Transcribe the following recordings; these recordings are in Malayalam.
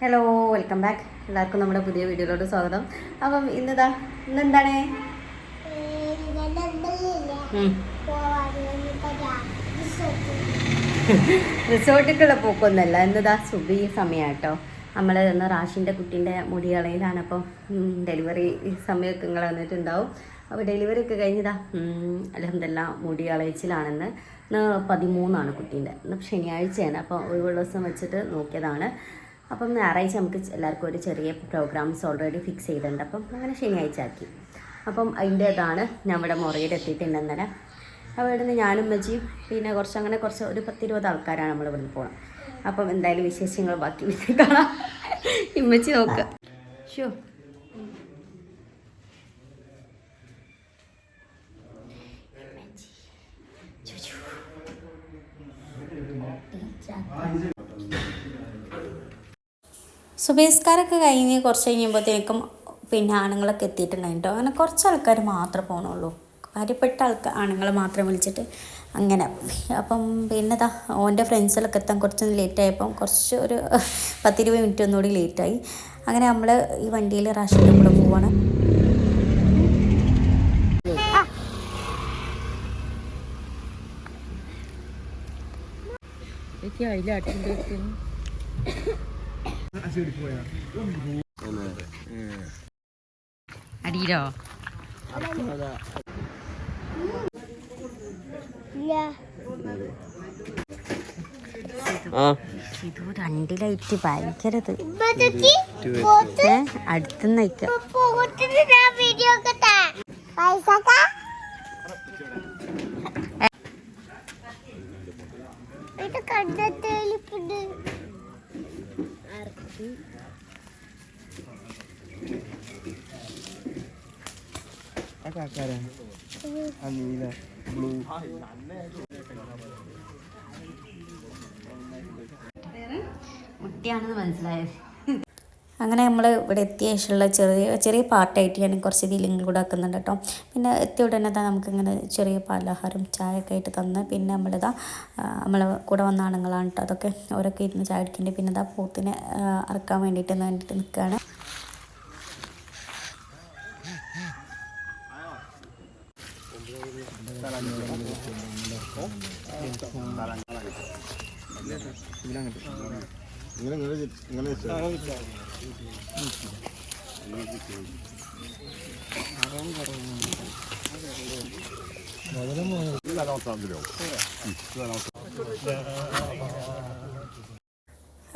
ഹലോ വെൽക്കം ബാക്ക് എല്ലാവർക്കും നമ്മുടെ പുതിയ വീഡിയോയിലോട്ട് സ്വാഗതം. അപ്പം ഇന്നിതാ ഇന്നെന്താണ്? ഉം. റിസോർട്ടിലേക്കുള്ള പോക്കൊന്നല്ല. ഇന്നിതാ സുബി സമയം കേട്ടോ നമ്മൾ ഇന്ന് റാഷിന്റെ കുട്ടീന്റെ മുടി കളയിലാണ് അപ്പം ഡെലിവറി സമയമൊക്കെ നിങ്ങൾ വന്നിട്ടുണ്ടാവും. അപ്പോൾ ഡെലിവറി ഒക്കെ കഴിഞ്ഞതാ. അലഹമില്ല മുടി കളയിച്ചിലാണെന്ന് ഇന്ന് പതിമൂന്നാണ് കുട്ടീന്റെ ഇന്ന് ശനിയാഴ്ചയാണ്. അപ്പോൾ ഒഴിവുള്ള ദിവസം വെച്ചിട്ട് നോക്കിയതാണ്. അപ്പം ഞായറാഴ്ച നമുക്ക് എല്ലാവർക്കും ഒരു ചെറിയ പ്രോഗ്രാംസ് ഓൾറെഡി ഫിക്സ് ചെയ്തിട്ടുണ്ട്. അപ്പം അങ്ങനെ ശനിയാഴ്ച ആക്കി. അപ്പം അതിന്റേതാണ് ഞാൻ ഇവിടെ മുറയിൽ എത്തിയിട്ടുണ്ട് ഇന്നലെ അപ്പോൾ ഇവിടുന്ന് ഞാനും മജിയും പിന്നെ കുറച്ച് അങ്ങനെ കുറച്ച് ഒരു പത്തിരുപത് ആൾക്കാരാണ് നമ്മൾ ഇവിടുന്ന് പോകണം അപ്പം എന്തായാലും വിശേഷങ്ങൾ ബാക്കി വീട്ടിൽ കാണാം ഇമ്മച്ചി നോക്ക് ഷോ സുബേസ്കാരൊക്കെ കഴിഞ്ഞ് കുറച്ച് കഴിഞ്ഞപ്പോഴത്തേക്കും പിന്നെ ആണുങ്ങളൊക്കെ എത്തിയിട്ടുണ്ടായിരുന്നു കേട്ടോ അങ്ങനെ കുറച്ച് ആൾക്കാർ മാത്രമേ പോകണുള്ളൂ കാര്യപ്പെട്ട ആൾക്കാർ ആണുങ്ങൾ മാത്രം വിളിച്ചിട്ട് അങ്ങനെ. അപ്പം പിന്നെ ഇതാ ഓന്റെ ഫ്രണ്ട്സിലൊക്കെ എത്താൻ കുറച്ചൊന്ന് ലേറ്റ് ആയപ്പം കുറച്ച് ഒരു പത്തിരുപത് മിനിറ്റ് ഒന്നുകൂടി ലേറ്റായി. അങ്ങനെ നമ്മൾ ഈ വണ്ടിയിൽ റാഷിന്റെ കൂടെ പോവാണ്. അടിയിലോ? ആ. ഇത് രണ്ട് ലൈറ്റ് ഭയങ്കരത് അടുത്ത് അടുത്തുനിന്ന് നിൽക്കുക കണ്ടെത്തേലിപ്പുണ്ട് ആ കാക്കാരാ ആ നീല ബ്ലൂ. കുട്ടിയാണെന്ന് മനസ്സിലായത് അങ്ങനെ നമ്മൾ ഇവിടെ എത്തിയ ശേഷമുള്ള ചെറിയ ചെറിയ പാർട്ടായിട്ട് ഞാൻ കുറച്ച് ഇതിൽ കൂടെ ആക്കുന്നുണ്ട് കേട്ടോ. പിന്നെ എത്തിയ ഉടനെ തന്നെ നമുക്കിങ്ങനെ ചെറിയ പലഹാരം ചായയൊക്കെ ആയിട്ട് തന്ന് പിന്നെ നമ്മളിതാ നമ്മൾ കൂടെ വന്ന ആണുങ്ങളാണ് കേട്ടോ. അതൊക്കെ ഓരോക്കെ ഇരുന്ന് ചായ അടിക്കുന്നുണ്ട് പിന്നെ ഇതാ പോത്തിനെ അറക്കാൻ വേണ്ടിയിട്ട് വേണ്ടിയിട്ട് നിൽക്കുകയാണ്. ഇങ്ങനെ ഇങ്ങനെ ഇങ്ങനെ.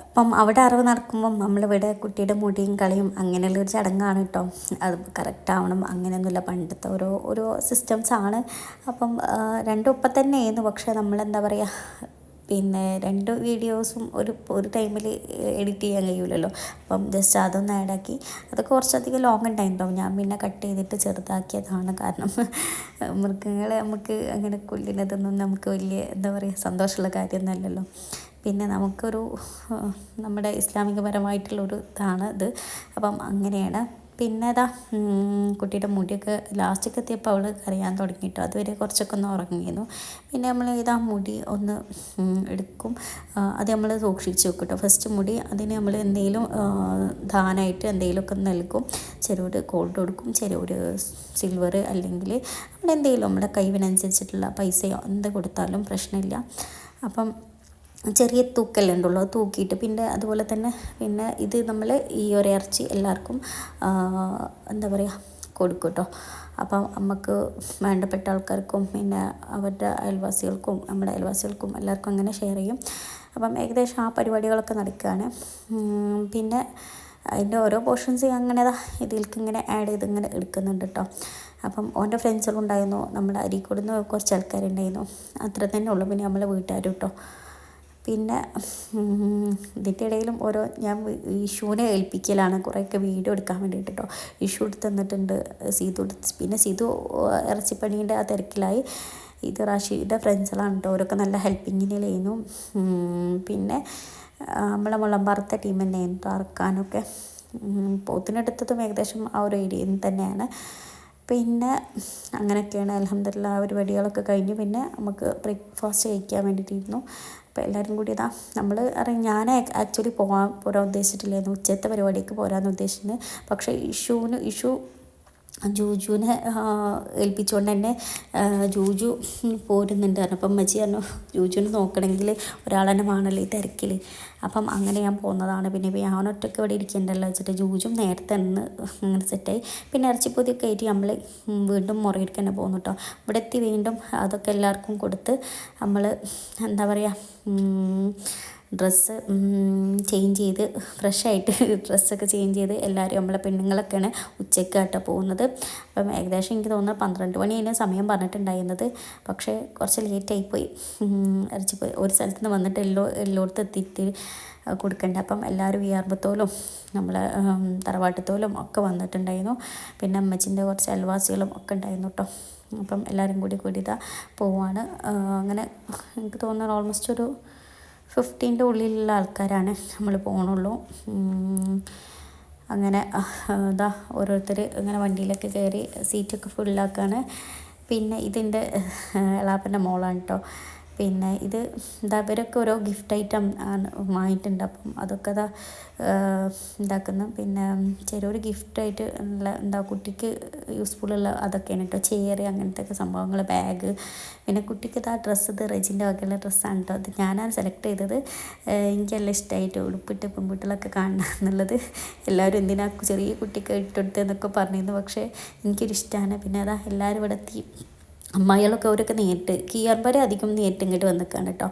അപ്പം അവിടെ അറിവ് നടക്കുമ്പം നമ്മളിവിടെ കുട്ടിയുടെ മുടിയും കളിയും അങ്ങനെയുള്ള ഒരു ചടങ്ങാണ് കേട്ടോ. അത് കറക്റ്റ് ആവണം അങ്ങനെയൊന്നുമില്ല. പണ്ടത്തെ ഓരോ ഓരോ സിസ്റ്റംസ് ആണ്. അപ്പം രണ്ടും ഒപ്പം തന്നെയായിരുന്നു. പക്ഷേ നമ്മളെന്താ പറയുക പിന്നെ രണ്ട് വീഡിയോസും ഒരു ഒരു ടൈമിൽ എഡിറ്റ് ചെയ്യാൻ കഴിയില്ലല്ലോ അപ്പം ജസ്റ്റ് അതൊന്ന് ആഡാക്കി അത് കുറച്ചധികം ലോങ് ഉണ്ടാവും ഞാൻ പിന്നെ കട്ട് ചെയ്തിട്ട് ചെറുതാക്കിയതാണ് കാരണം മൃഗങ്ങളെ നമുക്ക് അങ്ങനെ കൊല്ലുന്നതൊന്നും നമുക്ക് വലിയ എന്താ പറയുക സന്തോഷമുള്ള കാര്യമൊന്നുമല്ലല്ലോ. പിന്നെ നമുക്കൊരു നമ്മുടെ ഇസ്ലാമികപരമായിട്ടുള്ളൊരു ഇതാണ് ഇത്. അപ്പം അങ്ങനെയാണ് പിന്നെ അതാ കുട്ടിയുടെ മുടിയൊക്കെ ലാസ്റ്റൊക്കെ എത്തിയപ്പോൾ അവൾ കരയാൻ തുടങ്ങിയിട്ടോ അതുവരെ കുറച്ചൊക്കെ ഒന്ന് ഉറങ്ങിയിരുന്നു. പിന്നെ നമ്മൾ ഇതാ മുടി ഒന്ന് എടുക്കും. അത് നമ്മൾ സൂക്ഷിച്ച് വെക്കും കേട്ടോ ഫസ്റ്റ് മുടി അതിന് നമ്മൾ എന്തെങ്കിലും ദാനമായിട്ട് എന്തെങ്കിലുമൊക്കെ നൽകും. ചെറിയൊരു ഗോൾഡ് കൊടുക്കും ചെറിയൊരു സിൽവർ അല്ലെങ്കിൽ നമ്മൾ എന്തെങ്കിലും നമ്മുടെ കഴിവിനനുസരിച്ചിട്ടുള്ള പൈസയോ എന്ത് കൊടുത്താലും പ്രശ്നമില്ല. അപ്പം ചെറിയ തൂക്കല്ലേ ഉണ്ടല്ലോ തൂക്കിയിട്ട് പിന്നെ അതുപോലെ തന്നെ പിന്നെ ഇത് നമ്മൾ ഈ ഒരു ഇറച്ചി എല്ലാവർക്കും എന്താ പറയുക കൊടുക്കും കേട്ടോ അപ്പം നമുക്ക് വേണ്ടപ്പെട്ട ആൾക്കാർക്കും പിന്നെ അവരുടെ അയൽവാസികൾക്കും നമ്മുടെ അയൽവാസികൾക്കും എല്ലാവർക്കും അങ്ങനെ ഷെയർ ചെയ്യും. അപ്പം ഏകദേശം ആ പരിപാടികളൊക്കെ നടക്കുകയാണ് പിന്നെ അതിന്റെ ഓരോ പോർഷൻസ് അങ്ങനെ ഇതിലേക്ക് ഇങ്ങനെ ആഡ് ചെയ്ത് ഇങ്ങനെ എടുക്കുന്നുണ്ട് കേട്ടോ അപ്പം ഓന്റെ ഫ്രണ്ട്സുകളുണ്ടായിരുന്നു നമ്മുടെ അരീക്കോടുന്ന് കുറച്ച് ആൾക്കാരുണ്ടായിരുന്നു. അത്ര തന്നെ ഉള്ളൂ പിന്നെ നമ്മളെ വീട്ടുകാരും കേട്ടോ പിന്നെ ഇതിന്റെ ഇടയിലും ഓരോ ഞാൻ ഇഷുവിനെ ഏൽപ്പിക്കലാണ് കുറേയൊക്കെ വീഡിയോ എടുക്കാൻ വേണ്ടിയിട്ട് കേട്ടോ ഇഷു എടുത്ത് തന്നിട്ടുണ്ട് സീതു പിന്നെ സീതു ഇറച്ചിപ്പണീന്റെ ആ തിരക്കിലായി. ഇത് റാഷിയുടെ ഫ്രണ്ട്സുകളാണ് കേട്ടോ അവരൊക്കെ നല്ല ഹെൽപ്പിങ്ങിലായിരുന്നു പിന്നെ നമ്മളെ മുളമ്പാറത്തെ ടീം തന്നെയായിരുന്നു അറക്കാനൊക്കെ പോത്തിനെടുത്തതും ഏകദേശം ആ ഒരു ഏരിയയിൽ തന്നെയാണ്. പിന്നെ അങ്ങനെയൊക്കെയാണ് അലഹമില്ല ആ പരിപാടികളൊക്കെ കഴിഞ്ഞ് പിന്നെ നമുക്ക് ബ്രേക്ക്ഫാസ്റ്റ് കഴിക്കാൻ വേണ്ടിയിട്ടിരുന്നു. അപ്പോൾ എല്ലാവരും കൂടി ഇതാ നമ്മൾ അറിയാം ഞാൻ ആക്ച്വലി പോകാൻ പോരാൻ ഉദ്ദേശിച്ചിട്ടില്ലായിരുന്നു. ഉച്ചത്തെ പരിപാടിക്ക് പോരാന്ന് ഉദ്ദേശിച്ചിരുന്നത് പക്ഷേ ഇഷുവിന് ഇഷു ജൂജുവിനെ ഏൽപ്പിച്ചുകൊണ്ട് തന്നെ ജൂജു പോരുന്നുണ്ട്. പറഞ്ഞു അപ്പം അമ്മച്ചി പറഞ്ഞു ജൂജുവിനെ നോക്കണമെങ്കിൽ ഒരാളെന്നെ വേണമല്ലോ തിരക്കിൽ അപ്പം അങ്ങനെ ഞാൻ പോകുന്നതാണ്. പിന്നെ ഞാൻ ഒറ്റയ്ക്ക് ഇവിടെ ഇരിക്കണ്ടല്ലോ വെച്ചിട്ട് ജൂജും നേരത്തെ നിന്ന് അങ്ങനെ സെറ്റായി പിന്നെ ഇറച്ചിപ്പൊതിയൊക്കെ ആയിട്ട് നമ്മൾ വീണ്ടും മുറയിലേക്ക് തന്നെ പോകുന്നു കേട്ടോ. ഇവിടെ എത്തി വീണ്ടും അതൊക്കെ എല്ലാവർക്കും കൊടുത്ത് നമ്മൾ എന്താ പറയുക ഡ്രസ്സ് ചേഞ്ച് ചെയ്ത് ഫ്രഷായിട്ട് ഡ്രസ്സൊക്കെ ചേഞ്ച് ചെയ്ത് എല്ലാവരും നമ്മളെ പെണ്ണുങ്ങളൊക്കെയാണ് ഉച്ചയ്ക്ക് ആട്ടോ പോകുന്നത്. അപ്പം ഏകദേശം എനിക്ക് തോന്നുന്നത് പന്ത്രണ്ട് മണിയാണ് സമയം പറഞ്ഞിട്ടുണ്ടായിരുന്നത്. പക്ഷേ കുറച്ച് ലേറ്റായിപ്പോയി ഇറച്ചിപ്പോയി ഒരു സ്ഥലത്ത് നിന്ന് വന്നിട്ട് എല്ലോ എല്ലായിടത്തും എത്തിയിട്ട് കൊടുക്കണ്ട. അപ്പം എല്ലാവരും വിയർമ്പത്തോലും നമ്മൾ തറവാട്ടത്തോലും ഒക്കെ വന്നിട്ടുണ്ടായിരുന്നു. പിന്നെ അമ്മച്ചിന്റെ കുറച്ച് അയൽവാസികളും ഒക്കെ ഉണ്ടായിരുന്നു കേട്ടോ അപ്പം എല്ലാവരും കൂടി കൂടി ഇതാ പോവാണ് അങ്ങനെ എനിക്ക് തോന്നുന്നത് ഓൾമോസ്റ്റ് ഒരു ഫിഫ്റ്റീന്റെ ഉള്ളിലുള്ള ആൾക്കാരാണ് നമ്മൾ പോകണുള്ളൂ അങ്ങനെ ഇതാ ഓരോരുത്തർ ഇങ്ങനെ വണ്ടിയിലൊക്കെ കയറി സീറ്റൊക്കെ ഫുള്ളാക്കാണ് പിന്നെ ഇതിന്റെ എളാപ്പന്റെ മോളാണ് കേട്ടോ പിന്നെ ഇത് എന്താ ഇവരൊക്കെ ഓരോ ഗിഫ്റ്റ് ഐറ്റം വാങ്ങിയിട്ടുണ്ട്. അപ്പം അതൊക്കെ ഇതാ ഉണ്ടാക്കുന്നു പിന്നെ ചെറിയൊരു ഗിഫ്റ്റായിട്ട് ഉള്ള എന്താ കുട്ടിക്ക് യൂസ്ഫുള്ളുള്ള അതൊക്കെയാണ് കേട്ടോ ചെയർ അങ്ങനത്തെ സംഭവങ്ങൾ ബാഗ് പിന്നെ കുട്ടിക്ക് ഇതാ ഡ്രസ്സ് ഇത് റെജിന്റെ വകയുള്ള ഡ്രസ്സാണ് കേട്ടോ അത് ഞാനാണ് സെലക്ട് ചെയ്തത്. എനിക്കല്ല ഇഷ്ടമായിട്ട് ഉടുപ്പിട്ട് പെൺകുട്ടികളൊക്കെ കാണണം എന്നുള്ളത്. എല്ലാവരും എന്തിനാ ചെറിയ കുട്ടിക്ക് ഇട്ടെടുത്തതെന്നൊക്കെ പറഞ്ഞിരുന്നു. പക്ഷേ എനിക്കൊരു ഇഷ്ടമാണ് പിന്നെ അതാ എല്ലാവരും ഇവിടെ എത്തി. അമ്മായികളൊക്കെ അവരൊക്കെ നേരിട്ട് കിയർബരെ അധികം നേരിട്ട് ഇങ്ങോട്ട് വന്നിക്കാണ് കേട്ടോ.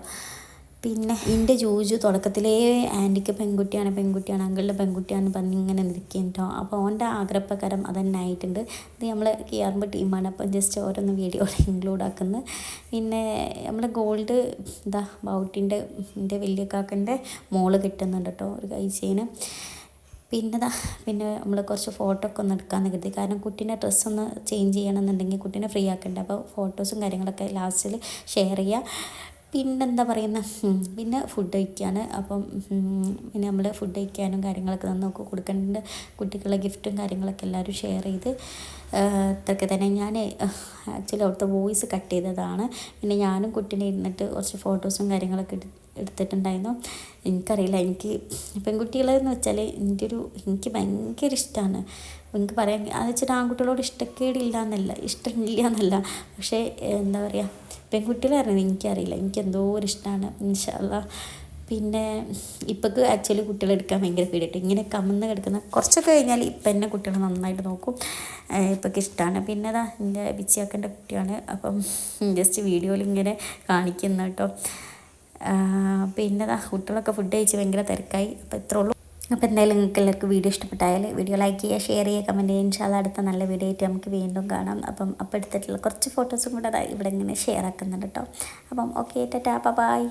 പിന്നെ എന്റെ ജോജു തുടക്കത്തിലേ ആന്റിക്ക് പെൺകുട്ടിയാണ് പെൺകുട്ടിയാണ് അങ്കിളിന്റെ പെൺകുട്ടിയാണ് പറഞ്ഞ് ഇങ്ങനെ നിൽക്കുകയും കേട്ടോ. അപ്പോൾ അവന്റെ ആഗ്രഹപ്രകാരം അതന്നെ ആയിട്ടുണ്ട്. ഇത് നമ്മൾ കിയാർമ്പ് ടീമാണ്. അപ്പം ജസ്റ്റ് ഓരോന്ന് വീഡിയോ ഇൻക്ലൂഡ് ആക്കുന്നത് പിന്നെ നമ്മൾ ഗോൾഡ് ഇതാ ബൗട്ടിന്റെ എന്റെ വലിയ കാക്കന്റെ മോൾ കിട്ടുന്നുണ്ട് കേട്ടോ ഒരു കൈ ചെയിന്. പിന്നെ ദാ പിന്നെ നമ്മൾ കുറച്ച് ഫോട്ടോ ഒക്കെ ഒന്ന് എടുക്കാമെന്ന് കരുതി. കാരണം കുട്ടീനെ ഡ്രസ്സ് ഒന്ന് ചേഞ്ച് ചെയ്യണമെന്നുണ്ടെങ്കിൽ കുട്ടീനെ ഫ്രീ ആക്കേണ്ട. അപ്പോൾ ഫോട്ടോസും കാര്യങ്ങളൊക്കെ ലാസ്റ്റിൽ ഷെയർ ചെയ്യുക പിന്നെന്താ പറയുന്ന? പിന്നെ ഫുഡ് കഴിക്കാണ് അപ്പം പിന്നെ നമ്മൾ ഫുഡ് കഴിക്കാനും കാര്യങ്ങളൊക്കെ നമുക്ക് കൊടുക്കേണ്ട. കുട്ടികളുടെ ഗിഫ്റ്റും കാര്യങ്ങളൊക്കെ എല്ലാവരും ഷെയർ ചെയ്ത്. ഇതൊക്കെ തന്നെ ഞാൻ ആക്ച്വലി അവിടുത്തെ വോയിസ് കട്ട് ചെയ്തതാണ്. പിന്നെ ഞാനും കുട്ടീനെ ഇരുന്നിട്ട് കുറച്ച് ഫോട്ടോസും കാര്യങ്ങളൊക്കെ എടു എടുത്തിട്ടുണ്ടായിരുന്നു. എനിക്കറിയില്ല എനിക്ക് പെൺകുട്ടികളെന്ന് വെച്ചാൽ എന്റെ ഒരു എനിക്ക് ഭയങ്കര ഇഷ്ടമാണ് എനിക്ക് പറയാൻ അത് വെച്ചിട്ട് ആൺകുട്ടികളോട് ഇഷ്ടക്കേടില്ല എന്നല്ല ഇഷ്ടമില്ല എന്നല്ല. പക്ഷേ എന്താ പറയുക പെൺകുട്ടികളെ അറിയുന്നത് എനിക്കറിയില്ല എനിക്ക് എന്തോ ഒരു ഇഷ്ടമാണ് ഇൻഷാല്ല പിന്നെ ഇപ്പോൾ ആക്ച്വലി കുട്ടികളെ എടുക്കാൻ ഭയങ്കര പേടിയിട്ട്. ഇങ്ങനെ കമന്ന് കിടക്കുന്ന കുറച്ചൊക്കെ കഴിഞ്ഞാൽ ഇപ്പം എന്നെ കുട്ടികൾ നന്നായിട്ട് നോക്കും. ഇപ്പോൾ ഇഷ്ടമാണ് പിന്നെ അതാ എന്റെ ബിച്ചിയാക്കന്റെ കുട്ടിയാണ്. അപ്പം ജസ്റ്റ് വീഡിയോയിൽ ഇങ്ങനെ കാണിക്കുന്ന കേട്ടോ. പിന്നെ അതാ കുട്ടികളൊക്കെ ഫുഡ് കഴിച്ച് ഭയങ്കര തിരക്കായി. അപ്പോൾ ഇത്രേ ഉള്ളൂ. അപ്പോൾ എന്തായാലും നിങ്ങൾക്ക് എല്ലാവർക്കും വീഡിയോ ഇഷ്ടപ്പെട്ടായാൽ വീഡിയോ ലൈക്ക് ചെയ്യുക ഷെയർ ചെയ്യുക കമന്റ് ചെയ്യുക. ഇൻഷാല്ല അടുത്ത നല്ല വീഡിയോ ആയിട്ട് നമുക്ക് വീണ്ടും കാണാം. അപ്പം അപ്പോൾ എടുത്തിട്ടുള്ള കുറച്ച് ഫോട്ടോസും കൂടെ ഇവിടെ ഇങ്ങനെ ഷെയർ ആക്കുന്നുണ്ട് കേട്ടോ. അപ്പം ഓക്കെ ടാറ്റാ ബൈ